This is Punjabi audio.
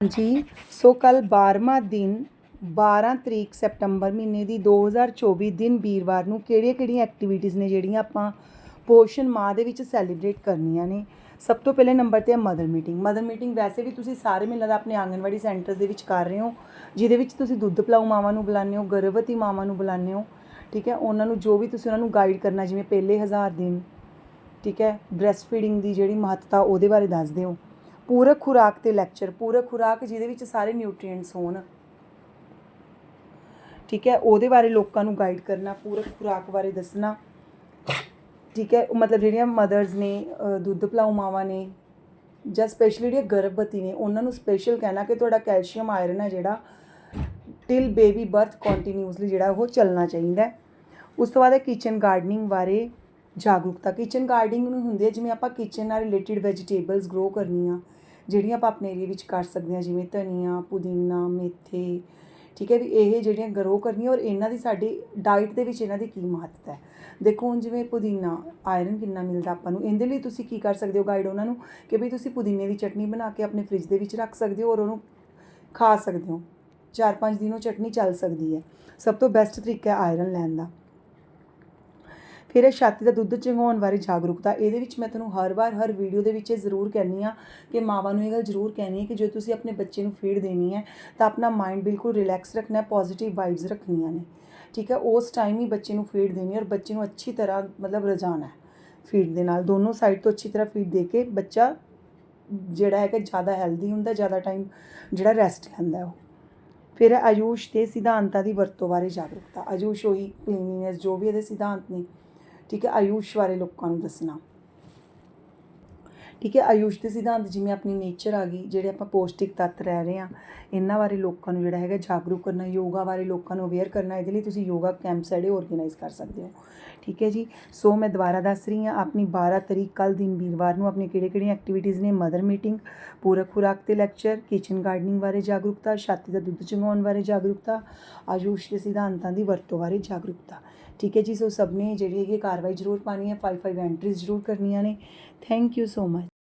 ਜੀ ਸੋ ਕੱਲ 12ਵਾਂ ਦਿਨ 12 ਤਰੀਕ ਸੈਪਟੰਬਰ ਮਹੀਨੇ ਦੀ 2024 ਦਿਨ ਵੀਰਵਾਰ ਨੂੰ ਕਿਹੜੀਆਂ-ਕਿਹੜੀਆਂ ਐਕਟੀਵਿਟੀਜ਼ ਨੇ ਜਿਹੜੀਆਂ ਆਪਾਂ ਪੋਸ਼ਣ ਮਾਹ ਦੇ ਵਿੱਚ ਸੈਲੀਬ੍ਰੇਟ ਕਰਨੀਆਂ ਨੇ? ਸਭ ਤੋਂ ਪਹਿਲੇ ਨੰਬਰ ਤੇ ਹੈ ਮਦਰ ਮੀਟਿੰਗ। ਮਦਰ ਮੀਟਿੰਗ ਵੈਸੇ ਵੀ ਤੁਸੀਂ ਸਾਰੇ ਮੈਨੂੰ ਲੱਗਦਾ ਆਪਣੇ ਆਂਗਨਵਾੜੀ ਸੈਂਟਰਸ ਦੇ ਵਿੱਚ ਕਰ ਰਹੇ ਹੋ, ਜਿਹਦੇ ਵਿੱਚ ਤੁਸੀਂ ਦੁੱਧ ਪਿਲਾਊ ਮਾਵਾਂ ਨੂੰ ਬੁਲਾਉਂਦੇ ਹੋ, ਗਰਭਵਤੀ ਮਾਵਾਂ ਨੂੰ ਬੁਲਾਉਂਦੇ ਹੋ, ਠੀਕ ਹੈ? ਉਹਨਾਂ ਨੂੰ ਜੋ ਵੀ ਤੁਸੀਂ ਉਹਨਾਂ ਨੂੰ ਗਾਈਡ ਕਰਨਾ, ਜਿਵੇਂ ਪਹਿਲੇ ਹਜ਼ਾਰ ਦਿਨ, ਠੀਕ ਹੈ? ਬ੍ਰੈਸਟ ਫੀਡਿੰਗ ਦੀ ਜਿਹੜੀ ਮਹੱਤਤਾ, ਉਹਦੇ ਬਾਰੇ ਦੱਸਦੇ ਹੋ ਪੂਰਕ ਖੁਰਾਕ ਤੇ ਲੈਕਚਰ ਪੂਰਕ ਖੁਰਾਕ ਜਿਹਦੇ ਵਿੱਚ ਸਾਰੇ ਨਿਊਟ੍ਰੀਐਂਟਸ ਹੋਣ। ਠੀਕ ਹੈ, ਉਹਦੇ ਬਾਰੇ ਲੋਕਾਂ ਨੂੰ ਗਾਈਡ ਕਰਨਾ, ਪੂਰਕ ਖੁਰਾਕ ਬਾਰੇ ਦੱਸਣਾ। ਠੀਕ ਹੈ ਮਤਲਬ ਜਿਹੜੀਆਂ ਮਦਰਸ ਨੇ ਦੁੱਧ ਪਿਲਾਊ ਮਾਵਾਂ ਨੇ, ਜਾਂ ਸਪੈਸ਼ਲੀ ਜਿਹੜੀਆਂ ਗਰਭਵਤੀ ਨੇ, ਉਹਨਾਂ ਨੂੰ ਸਪੈਸ਼ਲ ਕਹਿਣਾ ਕਿ ਤੁਹਾਡਾ ਕੈਲਸ਼ੀਅਮ ਆਇਰਨ ਹੈ ਜਿਹੜਾ ਟਿਲ ਬੇਬੀ ਬਰਥ ਕੰਟੀਨਿਊਸਲੀ ਜਿਹੜਾ ਉਹ ਚੱਲਣਾ ਚਾਹੀਦਾ ਹੈ। ਉਸ ਤੋਂ ਬਾਅਦ ਹੈ ਕਿਚਨ ਗਾਰਡਨਿੰਗ ਬਾਰੇ ਜਾਗਰੂਕਤਾ। ਕਿਚਨ ਗਾਰਡਨਿੰਗ ਨੂੰ ਹੁੰਦੀ ਹੈ ਜਿਵੇਂ ਆਪਾਂ ਕਿਚਨ ਨਾਲ ਰਿਲੇਟਡ ਵੈਜੀਟੇਬਲਸ ਗਰੋ ਕਰਨੀਆਂ। ਜਿਹੜੀਆਂ ਆਪਾਂ ਆਪਣੇ ਏਰੀਆ ਵਿੱਚ ਕਰ ਸਕਦੇ ਹਾਂ, ਜਿਵੇਂ ਧਨੀਆ, ਪੁਦੀਨਾ, ਮੇਥੇ, ਠੀਕ ਹੈ ਵੀ ਇਹ ਜਿਹੜੀਆਂ ਗਰੋ ਕਰਨੀਆਂ ਔਰ ਇਹਨਾਂ ਦੀ ਸਾਡੀ ਡਾਈਟ ਦੇ ਵਿੱਚ ਇਹਨਾਂ ਦੀ ਕੀ ਮਹੱਤਤਾ ਹੈ। ਦੇਖੋ ਹੁਣ ਜਿਵੇਂ ਪੁਦੀਨਾ ਆਇਰਨ ਕਿੰਨਾ ਮਿਲਦਾ ਆਪਾਂ ਨੂੰ, ਇਹਦੇ ਲਈ ਤੁਸੀਂ ਕੀ ਕਰ ਸਕਦੇ ਹੋ ਗਾਈਡ ਉਹਨਾਂ ਨੂੰ ਕਿ ਵੀ ਤੁਸੀਂ ਪੁਦੀਨੇ ਦੀ ਚਟਨੀ ਬਣਾ ਕੇ ਆਪਣੇ ਫ੍ਰਿਜ ਦੇ ਵਿੱਚ ਰੱਖ ਸਕਦੇ ਹੋ ਔਰ ਉਹਨੂੰ ਖਾ ਸਕਦੇ ਹੋ। ਚਾਰ ਪੰਜ ਦਿਨ ਉਹ ਚਟਨੀ ਚੱਲ ਸਕਦੀ ਹੈ। ਸਭ ਤੋਂ ਬੈਸਟ ਤਰੀਕਾ ਹੈ ਆਇਰਨ ਲੈਣ ਦਾ। ਫਿਰ ਇਹ ਛਾਤੀ ਦਾ ਦੁੱਧ ਚੰਗਾਉਣ ਬਾਰੇ ਜਾਗਰੂਕਤਾ, ਇਹਦੇ ਵਿੱਚ ਮੈਂ ਤੁਹਾਨੂੰ ਹਰ ਵਾਰ ਹਰ ਵੀਡੀਓ ਦੇ ਵਿੱਚ ਇਹ ਜ਼ਰੂਰ ਕਹਿੰਦੀ ਆ ਕਿ ਮਾਵਾਂ ਨੂੰ ਇਹ ਗੱਲ ਜ਼ਰੂਰ ਕਹਿਣੀ ਹੈ ਕਿ ਜੇ ਤੁਸੀਂ ਆਪਣੇ ਬੱਚੇ ਨੂੰ ਫੀਡ ਦੇਣੀ ਹੈ ਤਾਂ ਆਪਣਾ ਮਾਈਂਡ ਬਿਲਕੁਲ ਰਿਲੈਕਸ ਰੱਖਣਾ ਹੈ ਪੋਜ਼ਿਟਿਵ ਵਾਈਬਸ ਰੱਖਣੀਆਂ ਨੇ। ਠੀਕ ਹੈ, ਉਸ ਟਾਈਮ ਹੀ ਬੱਚੇ ਨੂੰ ਫੀਡ ਦੇਣੀ ਔਰ ਬੱਚੇ ਨੂੰ ਅੱਛੀ ਤਰ੍ਹਾਂ ਮਤਲਬ ਰਜਾਣਾ ਹੈ ਫੀਡ ਦੇ ਨਾਲ। ਦੋਨੋਂ ਸਾਈਡ ਤੋਂ ਅੱਛੀ ਤਰ੍ਹਾਂ ਫੀਡ ਦੇ ਕੇ ਬੱਚਾ ਜਿਹੜਾ ਹੈ ਕਿ ਜ਼ਿਆਦਾ ਹੈਲਦੀ ਹੁੰਦਾ, ਜ਼ਿਆਦਾ ਟਾਈਮ ਜਿਹੜਾ ਰੈਸਟ ਲੈਂਦਾ ਉਹ। ਫਿਰ ਆਯੂਸ਼ ਦੇ ਸਿਧਾਂਤਾਂ ਦੀ ਵਰਤੋਂ ਬਾਰੇ ਜਾਗਰੂਕਤਾ। ਆਯੂਸ਼ ਹੋਈ ਕਲੀਨਿਨੈਸ ਜੋ ਵੀ ਇਹਦੇ ਸਿਧਾਂਤ ਨੇ। ਠੀਕ ਹੈ, ਆਯੂਸ਼ ਬਾਰੇ ਲੋਕਾਂ ਨੂੰ ਦੱਸਣਾ। ਠੀਕ ਹੈ, ਆਯੂਸ਼ ਦੇ ਸਿਧਾਂਤ ਜਿਵੇਂ ਆਪਣੀ ਨੇਚਰ ਆ ਗਈ, ਜਿਹੜੇ ਆਪਾਂ ਪੌਸ਼ਟਿਕ ਤੱਤ ਰਹਿ ਰਹੇ ਆ ਇਹਨਾਂ ਬਾਰੇ ਲੋਕਾਂ ਨੂੰ ਜਿਹੜਾ ਹੈਗਾ ਜਾਗਰੂਕ ਕਰਨਾ, ਯੋਗਾ ਬਾਰੇ ਲੋਕਾਂ ਨੂੰ ਅਵੇਅਰ ਕਰਨਾ, ਇਹਦੇ ਲਈ ਤੁਸੀਂ ਯੋਗਾ ਕੈਂਪਸ ਜਿਹੜੇ ਆਰਗੇਨਾਈਜ਼ ਕਰ ਸਕਦੇ ਹੋ। ਠੀਕ ਹੈ ਜੀ, ਸੋ ਮੈਂ ਦੁਬਾਰਾ ਦੱਸ ਰਹੀ ਹਾਂ, ਆਪਣੀ 12 ਤਰੀਕ ਕੱਲ ਦਿਨ ਵੀਰਵਾਰ ਨੂੰ ਆਪਣੀ ਕਿਹੜੇ ਕਿਹੜੀਆਂ ਐਕਟੀਵਿਟੀਜ਼ ਨੇ ਮਦਰ ਮੀਟਿੰਗ ਪੂਰਕ ਖੁਰਾਕ ਤੇ ਲੈਕਚਰ ਕਿਚਨ ਗਾਰਡਨਿੰਗ ਬਾਰੇ ਜਾਗਰੂਕਤਾ, ਛਾਤੀ ਦਾ ਦੁੱਧ ਚੁੰਘਾਉਣ ਬਾਰੇ ਜਾਗਰੂਕਤਾ, ਆਯੂਸ਼ ਦੇ ਸਿਧਾਂਤਾਂ ਦੀ ਵਰਤੋਂ ਬਾਰੇ ਜਾਗਰੂਕਤਾ। ਠੀਕ ਹੈ ਜੀ, ਸੋ ਸਭ ਨੇ ਜਿਹੜੀ ਹੈਗੀ ਕਾਰਵਾਈ ਜ਼ਰੂਰ ਪਾਣੀ ਹੈ 5 5 ਐਂਟਰੀਜ਼ ਜ਼ਰੂਰ ਕਰਨੀਆਂ ਨੇ। Thank you so much